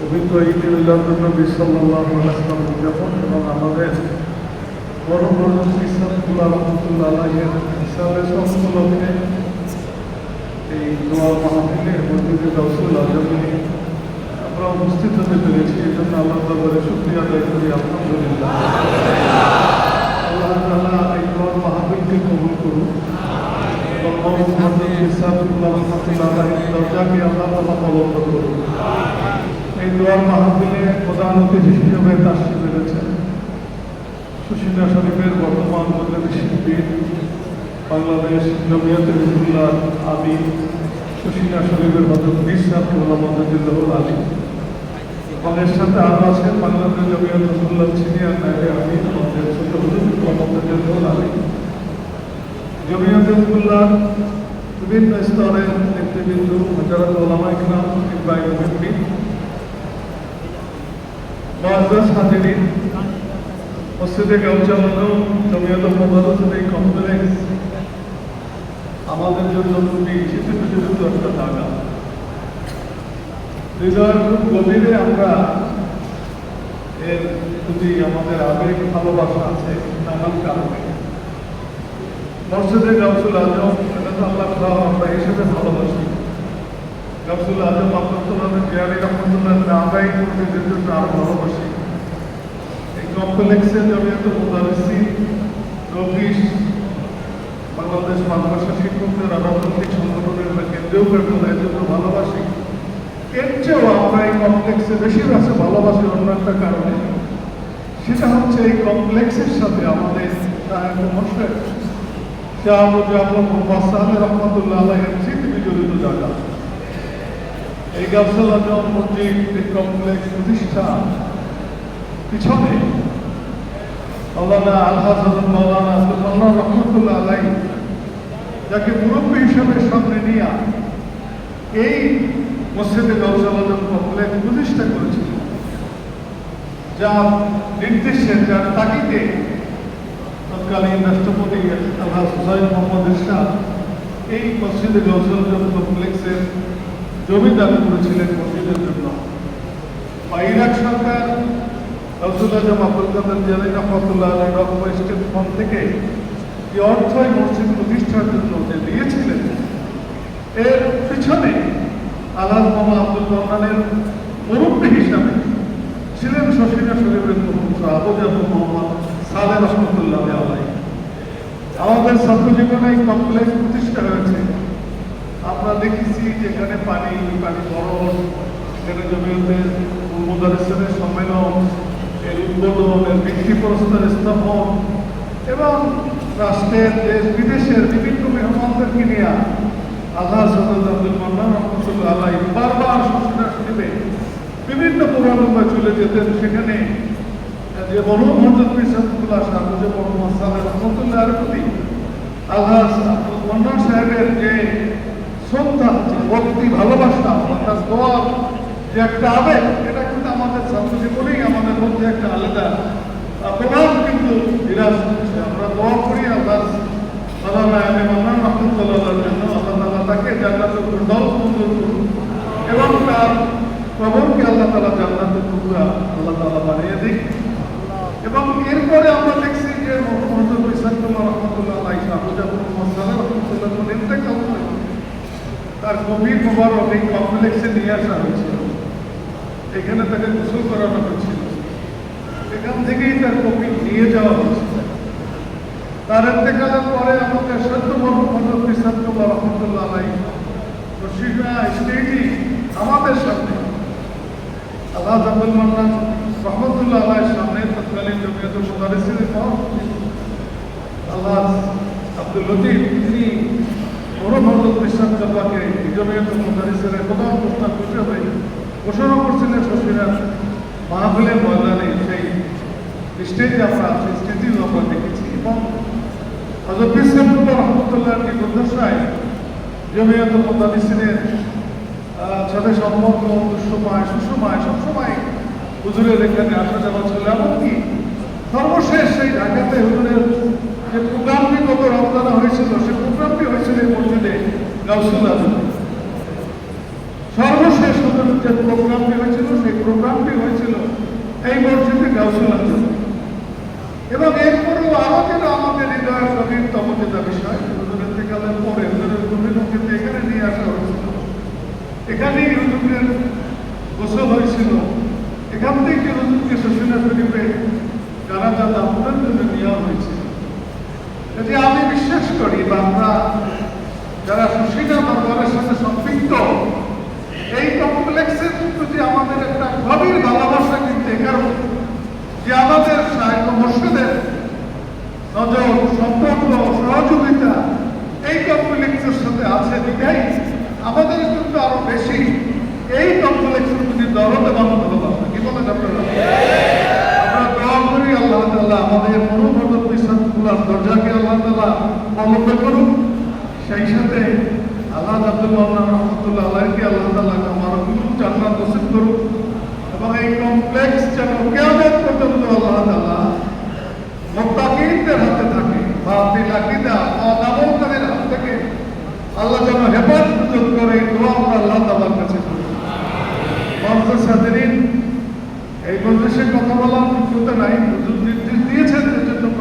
পবিত্র ঈদ নবী সাল্লাহ আলাইসলাম উদযাপন এবং আমাদের বড় ইসলামুল্লাহ রহমতুল্লাহ আল্লাহের ইসলামের সংস্কলকে এই দোয়া মাহফিলে মসজিদে রসুল আজমে আমরা উপস্থিত হতে পেরেছি। এই জন্য আল্লাহ দরবারে শুক্রিয়া আদায় করি। আলহামদুলিল্লাহ আল্লাহ তাআলা এই দোয়া মাহফিলকে কবুল করুন এবং মোহাম্মদ ইসলামুল্লাহ রহমতুল্লাহ আল্লাহের দরজাকে আল্লাহ তাআলা বলন্দ করুন দোয়ার প্রধান অতিথি হিসেবে শরীফের বর্তমান শিল্পী বাংলাদেশ জমিয়ত রহিমুল্লাহ আবি, সুশীলা শরীফের হজরত বিশ্বাস মোহাম্মদুল্লাহুল আলী। সাথে আরও আছেন বাংলাদেশ জমিয়ত সিনিয়র নাইবে আমির আমাদের ছোট হুজুর আলী। বিভিন্ন স্তরের নেতৃবৃন্দ হাজারাত ওলামা ইকরাম মোবারকের এই কমপ্লেক্স আমাদের জন্য একটা হৃদয়ের খুব গভীরে আমরা এর প্রতি আমাদের আবেগ, ভালোবাসা আছে নানান কারণে। মসজিদে আজম তো খাওয়া আমরা হিসেবে ভালোবাসি। গাউসুল আজম আমরাই কর্মীদের জন্য আরও ভালোবাসি। কমপ্লেক্সে জমিয়ত মুদারিসি রবিশ বাংলাদেশ মাদ্রাসা শিক্ষকদের রাজনৈতিক সংগঠনের কেন্দ্রীয় কার্যালয়ের জন্য ভালোবাসি। এর চেয়েও আমরা এই কমপ্লেক্সে বেশি আছে ভালোবাসি অন্য একটা কারণে। সেটা হচ্ছে এই কমপ্লেক্সের সাথে আমাদের সাহেব মোশেক শাহ মুজাফর মোহাম্মদ রহমতুল্লাহ আলাইয়ের স্মৃতি বিজড়িত জায়গা। এই আজম মসজিদ এই কমপ্লেক্স প্রতিষ্ঠা। পিছনে মৌলানা আলহাজ হজরত মৌলানা আব্দুল্লাহ রহমতুল্লাহ আলাই যাকে মুরব্বী হিসেবে সামনে নিয়ে এই মসজিদে গাউসাল আজম কমপ্লেক্স প্রতিষ্ঠা করেছিল। যার নির্দেশে, যার তাগিদে তৎকালীন রাষ্ট্রপতি আলহাজ হুসাইন মোহাম্মদ ইরশাদ এই মসজিদে আজম কমপ্লেক্সের জমিদার করেছিলেন মসজিদের জন্য। বা ইরাক সরকার আজম আব্দুল কাদের জিয়ানি রহমতুল্লাহ আলী রকম স্টেট ফান্ড থেকে যে অর্থ এই মসজিদ প্রতিষ্ঠার জন্য যে দিয়েছিলেন, এর পিছনে আল্লাহ মোহাম্মদ আব্দুল রহমানের মুরব্বী হিসাবে ছিলেন শশীনা শরীফের মুখ্য আবু জাফর মোহাম্মদ সালে রহমতুল্লাহ আলাই। আমাদের ছাত্র জীবনে এই কমপ্লেক্স প্রতিষ্ঠা হয়েছে। আমরা দেখেছি যেখানে পানি পানি বরফ এখানে জমিয়তের মুদারিসের সম্মেলন এর এর বৃদ্ধি প্রস্তার স্থাপন এবং রাষ্ট্রের দেশ, বিদেশের বিভিন্ন মেহমানদেরকে নিয়ে আল্লাহ সদর আব্দুল মান্নান আল্লাহ বারবার সুশীলা শরীফে বিভিন্ন পুরানবায় চলে যেতেন, সেখানে যে বড় মহম্মদ পিসাবুল্লাহ সাহেব যে বড় মহাসালের রহমতুল্লাহ প্রতি আল্লাহ আব্দুল সাহেবের যে শ্রদ্ধা ভক্তি, ভালোবাসা, অর্থাৎ দোয়ার যে একটা আবেগ এটা কিন্তু আমাদের ছাত্র আমাদের মধ্যে একটা আলাদা প্রভাব কিন্তু বিরাজ করছে। আমরা দোয়া করি রহমতুল্লাহর জন্য আল্লাহ তাআলা তাকে ফিরদাউস মঞ্জুর করুন এবং তার আল্লাহ তাআলা জান্নাতুল টুকরা আল্লাহ তাআলা বানিয়ে দিক। এবং এরপরে আমরা দেখছি যে মোহাম্মদ ইসাকুল্লাহ রহমতুল্লাহ আলাই রহমতুল্লাহ ইন্তেকাল তার গভীর মোবারক কমপ্লেক্সে নিয়ে আসা হয়েছিল। এখানে তাকে গোসল করানো হয়েছিল। এখান থেকেই তার কপি নিয়ে যাওয়া হয়েছিল তার ইন্তেকালের পরে আমাদের সত্য রহমতুল্লাহ আলাই। স্টেটই আমাদের সামনে, আল্লাহ আব্দুল মান্নান রহমতুল্লাহ সামনে তৎকালীন জমিয়ত আল্লাহ আব্দুল লতিফ, তিনি বড় বিশ্বাস চাপাকে জমিয়ত মুদারিসের প্রধান প্রস্তাব হিসেবে ঘোষণা করছিলেন, শশীরা মাহফিলের ময়দানে সেই স্টেজে আমরা সেই স্টেজেও আমরা দেখেছি এবং হজরত বিশ্বরুল্লাহ রহমতুল্লাহ যে দুর্দশায় জমিয়ত মুদারিসের সাথে সম্পর্ক দুঃসময় সুসময় সবসময় হুজুরের এখানে আসা যাওয়া ছিল এমনকি সর্বশেষ সেই ঢাকাতে হুজুরের যে প্রোগ্রামটি গত রমজানা হয়েছিল সে প্রোগ্রামটি হয়েছিল এই মসজিদে গাউসুল সর্বশেষ হুজুরের যে প্রোগ্রামটি হয়েছিল সেই প্রোগ্রামটি হয়েছিল এই মসজিদে গাউসুল আজম এবং এরপরেও আরও যেন আমাদের হৃদয়ের গভীরতম যেটা বিষয় হুজুরের কালের পরে হুজুরের গভীরকে এখানে নিয়ে আসা হয়েছিল এখানেই হুজুরের গোসল হয়েছিল এখান থেকে হুজুরকে শশীনা শরীফে জানাজা দাফনের জন্য নেওয়া হয়েছিল যদি আমি বিশ্বাস করি বা আমরা যারা শশীনা দরবারের সাথে সম্পৃক্ত, এই কমপ্লেক্সের প্রতি আমাদের একটা গভীর ভালোবাসা কিন্তু কারণ যে আমাদের সাহিত্য মর্ষদের নজর, সম্পর্ক, সহযোগিতা এই কমপ্লেক্সের সাথে আছে বিধাই আমাদের কিন্তু আরও বেশি এই কমপ্লেক্সের প্রতি দরদ এবং ভালোবাসা কি বলেন আপনারা আমরা দোয়া করি আল্লাহ তাআলা আমাদের মনোবদল বিশ্বাসগুলার দরজাকে আল্লাহ বন্ধ করুন সেই সাথে আল্লাহ আব্দুল মাওলানা রহমতুল্লাহ আল্লাহকে আল্লাহ তাআলা আমার জান্নাত নসিব করুন এবং এই কমপ্লেক্স যেন কেয়ামত পর্যন্ত আল্লাহ তাআলা মুত্তাকিনদের হাতে থাকে, বাতিল আকীদা অনামলকারীর হাত থেকে আল্লাহ যেন হেফাজত করে দোয়া আমরা আল্লাহ তাআলার কাছে করি। মঞ্জুর সাদিন এই মজলিসে কথা বলার যোগ্যতা নাই, হুজুর নির্দেশ দিয়েছেন। যে